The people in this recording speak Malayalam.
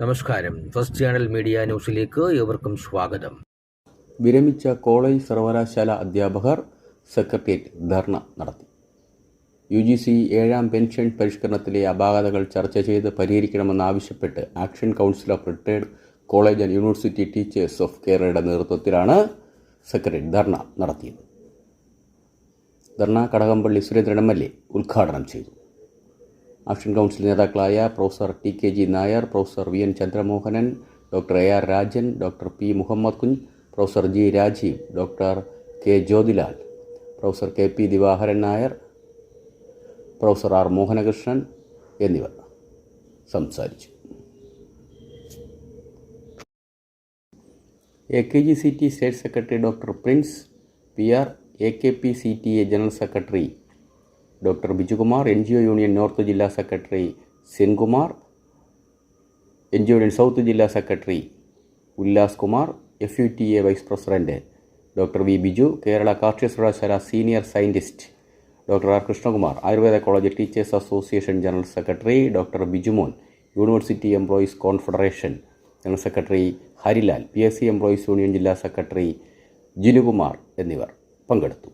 നമസ്കാരം. ഫസ്റ്റ് ചാനൽ മീഡിയ ന്യൂസിലേക്ക് ഏവർക്കും സ്വാഗതം. വിരമിച്ച കോളേജ് സർവകലാശാല അധ്യാപകർ സെക്രട്ടേറിയറ്റ് ധർണ നടത്തി. യു ജി സി ഏഴാം പെൻഷൻ പരിഷ്കരണത്തിലെ അപാകതകൾ ചർച്ച ചെയ്ത് പരിഹരിക്കണമെന്നാവശ്യപ്പെട്ട് action council of retired college and university teachers of കേരളയുടെ നേതൃത്വത്തിലാണ് സെക്രട്ടേറിയറ്റ് ധർണ നടത്തിയത്. Dharna Kadakampally Surendran M L A ഉദ്ഘാടനം ചെയ്തു. ആക്ഷൻ കൗൺസിൽ നേതാക്കളായ professor T K G Nair professor V N Chandramohanan doctor A R Rajan doctor P Muhammad Kunju professor G Rajeev doctor K Jyothilal professor K P Divaharan Nair professor R Mohanakrishnan എന്നിവർ സംസാരിച്ചു. A K G C T state secretary doctor Prince P R A K P C T A general secretary doctor Bijukumar N G O union north ജില്ലാ secretary Senkumar N G O union south ജില്ലാ secretary Ullas Kumar F U T A vice president doctor V Biju Kerala കാർഷിക സർവകലാശാല senior scientist doctor R Krishnakumar Ayurveda college teachers association general secretary doctor Bijumon university employees confederation general secretary Harilal P S C employees union ജില്ലാ സെക്രട്ടറി ജിനുകുമാർ എന്നിവർ പങ്കെടുത്തു.